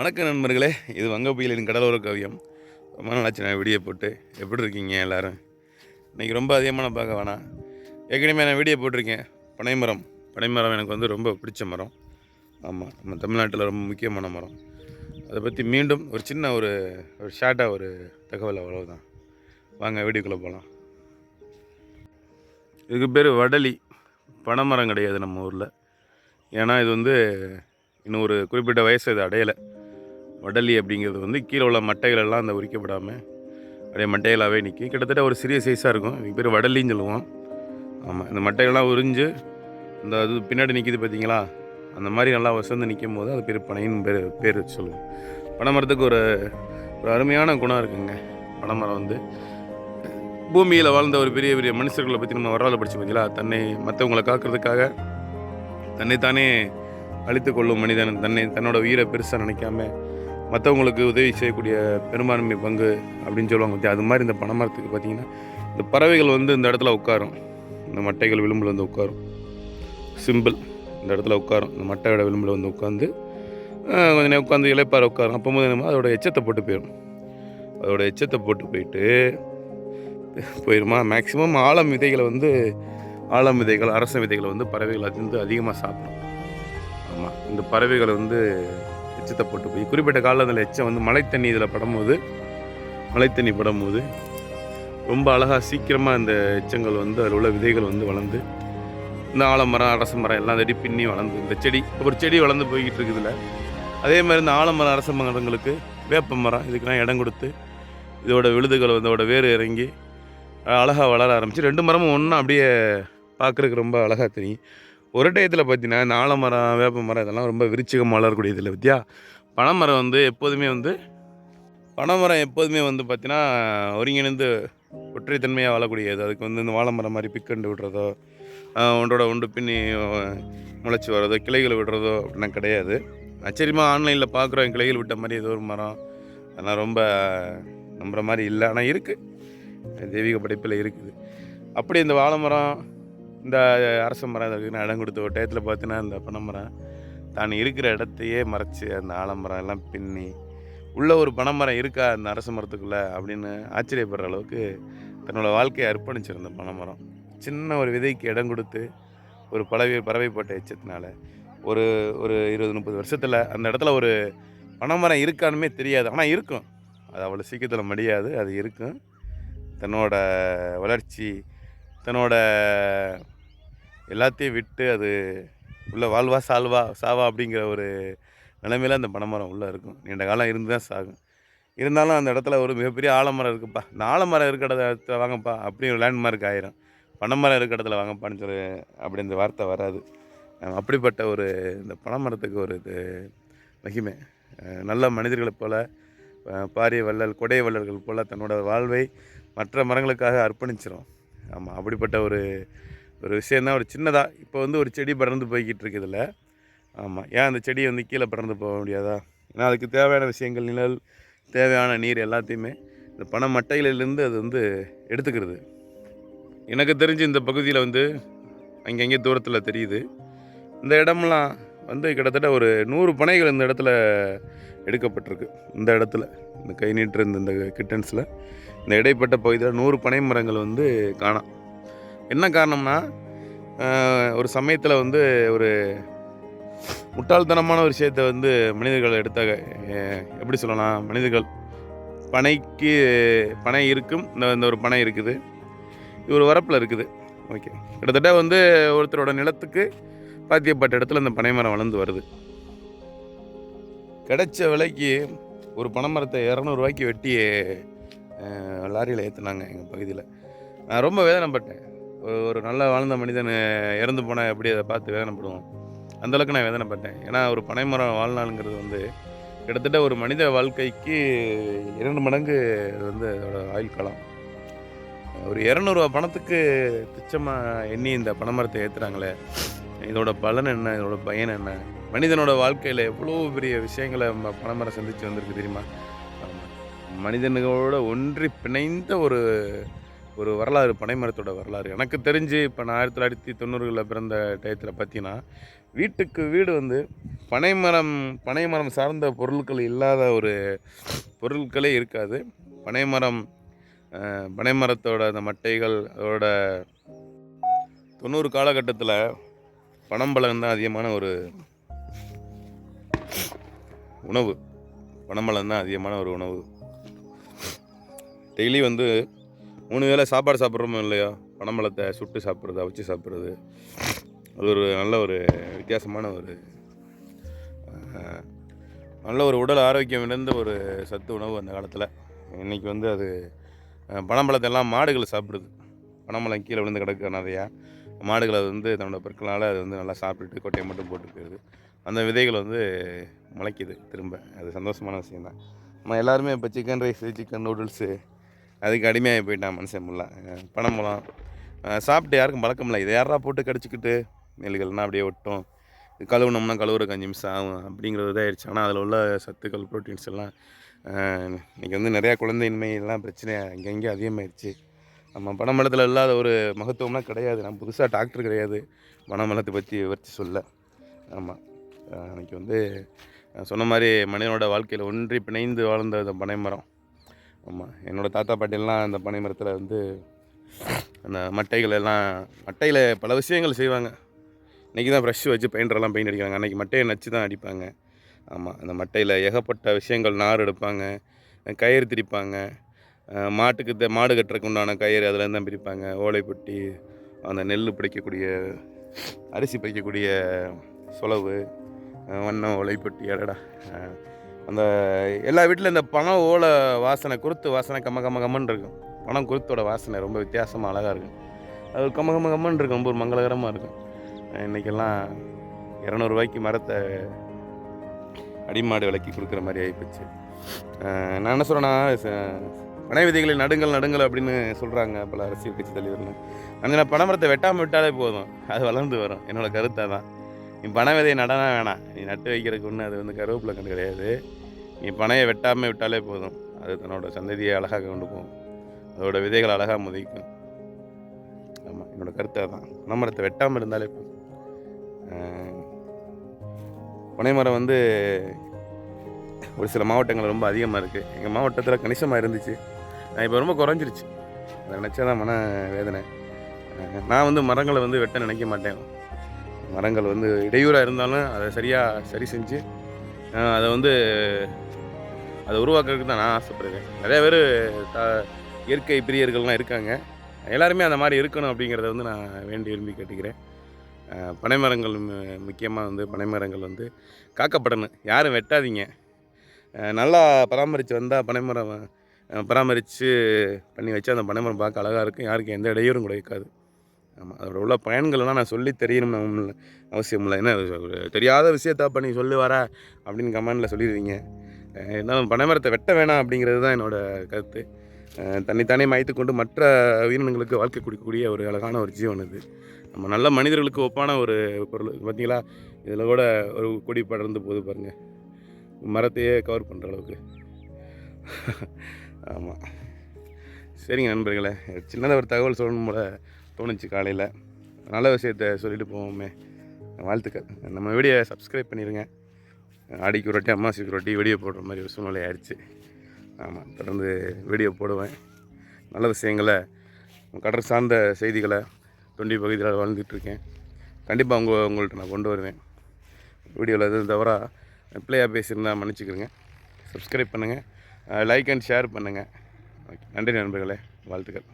வணக்கம் நண்பர்களே இது வங்க புயலின் கடலோர கவியம். ரொம்ப நாளாச்சு நான் வீடியோ போட்டு. எப்படி இருக்கீங்க எல்லோரும்? இன்றைக்கி ரொம்ப அதிகமான பார்க்க வேணாம். ஏற்கனவே நான் வீடியோ போட்டிருக்கேன். பனைமரம் பனைமரம் எனக்கு வந்து ரொம்ப பிடிச்ச மரம். ஆமாம் நம்ம தமிழ்நாட்டில் ரொம்ப முக்கியமான மரம். அதை பற்றி மீண்டும் ஒரு சின்ன ஒரு ஒரு ஷார்ட்டாக ஒரு தகவல் அவ்வளோதான் வாங்க வீடியோக்குள்ளே போகலாம் இதுக்கு பேர் வடலி. பனைமரம் கிடையாது நம்ம ஊரில். ஏன்னா இது வந்து இன்னும் ஒரு குறிப்பிட்ட வயசு இது அடையலை. வடலி அப்படிங்கிறது வந்து கீழே உள்ள மட்டைகளெல்லாம் அந்த உரிக்கப்படாமல் அப்படியே மட்டைகளாகவே நிற்கும் கிட்டத்தட்ட ஒரு சிறிய சைஸாக இருக்கும். இதுக்கு பேர் வடலின்னு சொல்லுவோம். ஆமாம் இந்த மட்டைகள்லாம் உறிஞ்சு இந்த அது பின்னாடி நிற்கிது பார்த்தீங்களா அந்த மாதிரி நல்லா வசந்து நிற்கும் போது அது பேர் பனைன்னு பேர் பேர் வச்சு சொல்லுவோம். பனைமரத்துக்கு ஒரு ஒரு அருமையான குணம் இருக்குங்க. பனைமரம் வந்து பூமியில் வாழ்ந்த ஒரு பெரிய பெரிய மனுஷர்களை பற்றி நம்ம வரலாறு படிச்சு பார்த்தீங்களா தன்னை மற்றவங்களை காக்கிறதுக்காக தன்னைத்தானே அழித்து கொள்ளும் மனிதன் தன்னை தன்னோட உயிரை பெருசாக நினைக்காம மற்றவங்களுக்கு உதவி செய்யக்கூடிய பெரும்பான்மை பங்கு அப்படின்னு சொல்லுவாங்க பத்தியா? அது மாதிரி இந்த பனைமரத்துக்கு பார்த்தீங்கன்னா இந்த பறவைகள் வந்து இந்த இடத்துல உட்காரும். இந்த மட்டைகள் விளிம்பில் வந்து உட்காரும். சிம்பிள். இந்த இடத்துல உட்காரும். இந்த மட்டையோட விளிம்பில் வந்து உட்காந்து ஆஹ், கொஞ்ச நேரம் உட்காந்து இலைப்பாறை உட்காரும். அப்போது என்னமோ அதோட எச்சத்தை போட்டு போயிடும் அதோட எச்சத்தை போட்டு போயிட்டு போயிடுமா மேக்ஸிமம் ஆழம் விதைகளை வந்து ஆழம் விதைகள் அரச விதைகளை வந்து பறவைகள் அது வந்து அதிகமாக சாப்பிடும். ஆமாம் இந்த பறவைகளை வந்து எச்சத்தை போட்டு போய் குறிப்பிட்ட காலத்தில் எச்சம் வந்து மழை தண்ணி இதில் படும்போது மழை தண்ணி படும்போது ரொம்ப அழகாக சீக்கிரமாக இந்த எச்சங்கள் வந்து அதில் உள்ள விதைகள் வந்து வளர்ந்து இந்த ஆலமரம் அரச மரம் எல்லாம் தடி பின்னி வளர்ந்து இந்த செடி ஒரு செடி வளர்ந்து போய்கிட்டு இருக்குதுல அதே மாதிரி இந்த ஆலமரம் அரச மரங்களுக்கு வேப்ப மரம் இதுக்கெல்லாம் இடம் கொடுத்து இதோட விழுதுகள் வந்து இதோட வேர் இறங்கி அழகாக வளர ஆரம்பிச்சு ரெண்டு மரமும் ஒன்றா அப்படியே பார்க்குறதுக்கு ரொம்ப அழகாக தெரியும். ஒரு டயத்தில் பார்த்தீங்கன்னா இந்த ஆலமரம் வேப்ப மரம் இதெல்லாம் ரொம்ப விருச்சிகமாக வளரக்கூடிய இதில் பற்றியா பனைமரம் வந்து எப்போதுமே வந்து பனைமரம் எப்போதுமே வந்து பார்த்தீங்கன்னா ஒருங்கிணைந்து ஒற்றைத்தன்மையாக வாழக்கூடியது. அதுக்கு வந்து இந்த வாழை மரம் மாதிரி பிக்கண்டு விடுறதோ ஒன்றோட ஒன்று பின்னி முளைச்சி வர்றதோ கிளைகள் விடுறதோ அப்படின்னா கிடையாது. ஆச்சரியமாக ஆன்லைனில் பார்க்குறோம் கிளைகள் விட்ட மாதிரி ஏதோ ஒரு மரம். அதெல்லாம் ரொம்ப நம்புகிற மாதிரி இல்லை. ஆனால் இருக்குது தெய்வீக படைப்பில் இருக்குது. அப்படி இந்த வாழை மரம் இந்த அரச மரம் இதுக்குன்னு இடம் கொடுத்த ஒரு டயத்தில் பார்த்தீங்கன்னா இந்த பனைமரம் தான் இருக்கிற இடத்தையே மறைச்சி அந்த ஆலமரம் எல்லாம் பின்னி உள்ள ஒரு பனைமரம் இருக்கா அந்த அரச மரத்துக்குள்ளே அப்படின்னு ஆச்சரியப்படுற அளவுக்கு தன்னோட வாழ்க்கையை அர்ப்பணிச்சிருந்த பனைமரம் சின்ன ஒரு விதைக்கு இடம் கொடுத்து ஒரு பறவை பறவை போட்ட எச்சத்தினால ஒரு ஒரு இருபது முப்பது வருஷத்தில் அந்த இடத்துல ஒரு பனைமரம் இருக்கானுமே தெரியாது. ஆனால் இருக்கும். அது அவ்வளோ சீக்கிரத்தில் முடியாது அது இருக்கும். தன்னோட வளர்ச்சி தன்னோட எல்லாத்தையும் விட்டு அது உள்ளே வாழ்வா சால்வா சாவா அப்படிங்கிற ஒரு நிலைமையில் அந்த பனைமரம் உள்ளே இருக்கும். நீண்ட காலம் இருந்து தான் சாகும். இருந்தாலும் அந்த இடத்துல ஒரு மிகப்பெரிய ஆலமரம் இருக்குப்பா. இந்த ஆலமரம் இருக்கிற இடத்துல வாங்கப்பா அப்படி ஒரு லேண்ட்மார்க் ஆயிரும். பனைமரம் இருக்கிற இடத்துல வாங்கப்பான்னு சொல்லி அப்படி இந்த வார்த்தை வராது. அப்படிப்பட்ட ஒரு இந்த பனைமரத்துக்கு ஒரு இது மகிமை. நல்ல மனிதர்களைப் போல் பாரிய வள்ளல் கொடை வள்ளல்கள் போல் தன்னோட வாழ்வை மற்ற மரங்களுக்காக அர்ப்பணிச்சிடும் ஆமாம் அப்படிப்பட்ட ஒரு ஒரு விஷயந்தான் ஒரு சின்னதாக இப்போ வந்து ஒரு செடி படர்ந்து போய்கிட்டு இருக்குதுல்ல ஆமாம் ஏன் அந்த செடியை வந்து கீழே படர்ந்து போக முடியாதா? ஏன்னா அதுக்கு தேவையான விஷயங்கள் நிழல் தேவையான நீர் எல்லாத்தையுமே இந்த பனை மட்டைகளிலிருந்து அது வந்து எடுத்துக்கிறது. எனக்கு தெரிஞ்சு இந்த பகுதியில் வந்து அங்கங்கே தூரத்தில் தெரியுது. இந்த இடம்லாம் வந்து கிட்டத்தட்ட ஒரு நூறு பனைகள் இந்த இடத்துல எடுக்கப்பட்டிருக்கு. இந்த இடத்துல இந்த கை நீட்டு இந்த இந்த கிட்டன்ஸில் இந்த இடைப்பட்ட பகுதியில் நூறு பனை மரங்கள் வந்து காணாம் என்ன காரணம்னா ஒரு சமயத்தில் வந்து ஒரு முட்டாள்தனமான ஒரு விஷயத்தை வந்து மனிதர்கள் எடுத்த எப்படி சொல்லலாம் மனிதர்கள் பனைக்கு பனை இருக்கும் இந்த இந்த ஒரு பனை இருக்குது. இது ஒரு வரப்பில் இருக்குது. ஓகே. கிட்டத்தட்ட வந்து ஒருத்தரோட நிலத்துக்கு பாத்தியப்பட்ட இடத்துல அந்த பனை மரம் வளர்ந்து வருது. கிடைச்ச விலைக்கு ஒரு பனைமரத்தை இரநூறுவாய்க்கு வெட்டி லாரியில் ஏற்றுனாங்க எங்கள் பகுதியில். நான் ரொம்ப வேதனைப்பட்டேன். ஒரு- நல்லா வாழ்ந்த மனிதன் இறந்து போனால் எப்படி அதை பார்த்து வேதனைப்படுவோம். அந்தளவுக்கு நான் வேதனைப்பட்டேன். ஏன்னா ஒரு பனைமரம் வாழ்நாளுங்கிறது வந்து கிட்டத்தட்ட ஒரு மனித வாழ்க்கைக்கு இரண்டு மடங்கு அது வந்து அதோட ஆயுள் காலம். ஒரு இரநூறுவா பணத்துக்கு துச்சமாக எண்ணி இந்த பனைமரத்தை ஏற்றுறாங்களே இதோட பலன் என்ன? இதோட பயன் என்ன? மனிதனோட வாழ்க்கையில் எவ்வளோ பெரிய விஷயங்களை நம்ம பனைமரம் சந்தித்து வந்திருக்கு தெரியுமா? மனிதனோட ஒன்றி பிணைந்த ஒரு ஒரு வரலாறு பனைமரத்தோட வரலாறு. எனக்கு தெரிஞ்சு இப்போ நான் ஆயிரத்தி தொள்ளாயிரத்தி தொண்ணூறுகளில் பிறந்த டயத்தில் பார்த்தீங்கன்னா வீட்டுக்கு வீடு வந்து பனைமரம் பனைமரம் சார்ந்த பொருட்கள் இல்லாத ஒரு பொருட்களே இருக்காது. பனைமரம் பனைமரத்தோட அந்த மட்டைகள் அதோட தொண்ணூறு காலகட்டத்தில் பனம்பழம் தான் அதிகமான ஒரு உணவு. பனம்பழம் தான் அதிகமான ஒரு உணவு. டெய்லி வந்து மூணு வேளை சாப்பாடு சாப்பிட்றோமோ இல்லையோ பனம்பழத்தை சுட்டு சாப்பிட்றது அவிச்சு சாப்பிட்றது. அது ஒரு நல்ல ஒரு வித்தியாசமான ஒரு நல்ல ஒரு உடல் ஆரோக்கியம் இழந்த ஒரு சத்து உணவு அந்த காலத்தில். இன்றைக்கி வந்து அது பனம்பழத்தை எல்லாம் மாடுகள் சாப்பிடுது. பனம்பழம் கீழே விழுந்து கிடக்கு நிறையா மாடுகளை அது வந்து தன்னோட பற்களால் அது வந்து நல்லா சாப்பிட்டுட்டு கொட்டையை மட்டும் போட்டு போயிடுது. அந்த விதைகள் வந்து முளைக்குது திரும்ப. அது சந்தோஷமான விஷயந்தான் நம்ம எல்லாருமே இப்போ சிக்கன் ரைஸு சிக்கன் நூடுல்ஸு அதுக்கு அடிமையாகி போயிட்டான் மனுஷன் முல்லாம் பணம் மூலம் சாப்பிட்டு யாருக்கும் பழக்கம் இல்லை. இதை யாரா போட்டு கடிச்சிக்கிட்டு நெல்லுகள்னால் அப்படியே ஒட்டும். கழுவுனோம்னா கழுவுறக்கு அஞ்சு நிமிஷம் ஆகும் அப்படிங்கிறது ஆயிடுச்சு ஆனால் அதில் உள்ள சத்துக்கள் ப்ரோட்டீன்ஸ் எல்லாம் இன்றைக்கி வந்து நிறையா குழந்தையின்மை எல்லாம் பிரச்சனை அங்கங்கே அதிகமாகிடுச்சு நம்ம பனமரத்தில் இல்லாத ஒரு மகத்துவம்லாம் கிடையாது. நான் புதுசாக டாக்டர் கிடையாது. பனமரத்தை பற்றி விவரித்து சொல்ல. ஆமாம் அன்றைக்கி வந்து நான் சொன்ன மாதிரி மனிதனோட வாழ்க்கையில் ஒன்றி பிணைந்து வாழ்ந்த அந்த பனைமரம். ஆமாம் என்னோடய தாத்தா பாட்டிலாம் அந்த பனைமரத்தில் வந்து அந்த மட்டைகள் எல்லாம் மட்டையில் பல விஷயங்கள் செய்வாங்க. இன்றைக்கி தான் ப்ரஷ் வச்சு பெயிண்டரெல்லாம் பெயிண்ட் அடிக்கிறாங்க. அன்றைக்கி மட்டையை நச்சு தான் அடிப்பாங்க. ஆமாம் அந்த மட்டையில் ஏகப்பட்ட விஷயங்கள் நார் எடுப்பாங்க. கயிறு திரிப்பாங்க. மாட்டுக்கு மாடு கட்டுறதுக்கு உண்டான கயிறு அதில் தான் பிரிப்பாங்க. ஓலைப்பட்டி அந்த நெல் பிடிக்கக்கூடிய அரிசி பிடிக்கக்கூடிய சொலவு வண்ணம் வண்ணம் ஓலைப்பட்டி அடடா. அந்த எல்லா வீட்டில் இந்த பணம் ஓலை வாசனை குருத்து வாசனை கம்ம கம்ம கம்மன் இருக்கும். பணம் குருத்தோட வாசனை ரொம்ப வித்தியாசமாக அழகாக இருக்கும். அது கம்ம கம்ம கம்மன்னு இருக்கும். ரொம்ப ஒரு மங்களகரமாக இருக்கும். இன்றைக்கெல்லாம் இன்னைக்கெல்லாம் இரநூறுவாய்க்கு மரத்தை அடிமாடு விலைக்கு கொடுக்குற மாதிரி ஆகிப்போச்சு நான் என்ன சொல்கிறேன்னா பனை விதைகளை நடுங்கள் நடுங்கள் அப்படின்னு சொல்கிறாங்க பல அரசியல் கட்சி தலைவர்கள் அந்த பனைமரத்தை வெட்டாமல் விட்டாலே போதும். அது வளர்ந்து வரும். என்னோடய கருத்தை தான். நீ பனை விதையை நடனா வேணாம். நீ நட்டு வைக்கிறதுக்கு ஒன்று அது வந்து கருவேப்பிலை கண்டு கிடையாது. நீ பனையை வெட்டாமல் விட்டாலே போதும். அது தன்னோட சந்ததியை அழகாக கொண்டு போகும். அதோட விதைகள் அழகாக முதிக்கும். ஆமாம் என்னோடய கருத்தை தான். பனைமரத்தை வெட்டாமல் இருந்தாலே போதும். பனைமரம் வந்து ஒரு சில மாவட்டங்கள் ரொம்ப அதிகமாக இருக்குது எங்கள் மாவட்டத்தில் கணிசமாக இருந்துச்சு. இப்போ ரொம்ப குறைஞ்சிருச்சு. அதை நினச்சா தான் மன வேதனை. நான் வந்து மரங்களை வந்து வெட்ட நினைக்க மாட்டேன். மரங்கள் வந்து இடையூறாக இருந்தாலும் அதை சரியாக சரி செஞ்சு அதை வந்து அதை உருவாக்குறதுக்கு தான் நான் ஆசைப்படுறேன் நிறைய பேர் த இயற்கை பிரியர்கள்லாம் இருக்காங்க. எல்லாருமே அந்த மாதிரி இருக்கணும் அப்படிங்கிறத வந்து நான் வேண்டி விரும்பி கேட்டுக்கிறேன். பனைமரங்கள் முக்கியமாக வந்து பனைமரங்கள் வந்து காக்கப்படணும். யாரும் வெட்டாதீங்க. நல்லா பராமரித்து வந்தால் பனைமரம் பராமரித்து பண்ணி வச்சு அந்த பனைமரம் பார்க்க அழகாக இருக்கும் யாருக்கும் எந்த இடையூறும் கூட இருக்காது ஆமாம் அதோட உள்ள பயன்கள்லாம் நான் சொல்லி தெரியணும்னு அவசியம் இல்லை. என்ன ஒரு தெரியாத விஷயத்த பண்ணி நீ சொல்லி வர அப்படின்னு கமெண்டில் சொல்லிடுவீங்க. அஹ் என்ன பனைமரத்தை வெட்ட வேணாம் அப்படிங்கிறது தான் என்னோடய கருத்து. தன்னைத்தானே மாய்த்து கொண்டு மற்ற உயிரினங்களுக்கு வாழ்க்கை கொடுக்கக்கூடிய ஒரு அழகான ஒரு ஜீவன் இது. நம்ம நல்ல மனிதர்களுக்கு ஒப்பான ஒரு பொருள். பார்த்தீங்களா இதில் கூட ஒரு கொடி படர்ந்து போகுது பாருங்கள் மரத்தையே கவர் பண்ணுற அளவுக்கு. ஆமாம் சரிங்க நண்பர்களே சின்னதாக ஒரு தகவல் சொல்லணும் போல தோணுச்சு காலையில். நல்ல விஷயத்த சொல்லிட்டு போவோமே. வாழ்த்துக்கள். நம்ம வீடியோ சப்ஸ்கிரைப் பண்ணிடுங்க ஆடிக்கு ஒரு வாட்டி அம்மாசிக்கு ஒரு வீடியோ போடுற மாதிரி ஒரு சூழ்நிலை ஆயிடுச்சு. ஆமாம் தொடர்ந்து வீடியோ போடுவேன். நல்ல விஷயங்களை கடல் சார்ந்த செய்திகளை தொண்டி பகுதியில் வாழ்ந்துட்டுருக்கேன் கண்டிப்பாக உங்கள் உங்கள்கிட்ட நான் கொண்டு வருவேன். வீடியோவில் எதுவும் தவிர பிள்ளையாக பேசியிருந்தால் மன்னிச்சுக்கிறேங்க சப்ஸ்கிரைப் பண்ணுங்கள் லைக் அண்ட் ஷேர் பண்ணுங்கள் ஓகே நன்றி நண்பர்களே. வாழ்த்துக்கள்.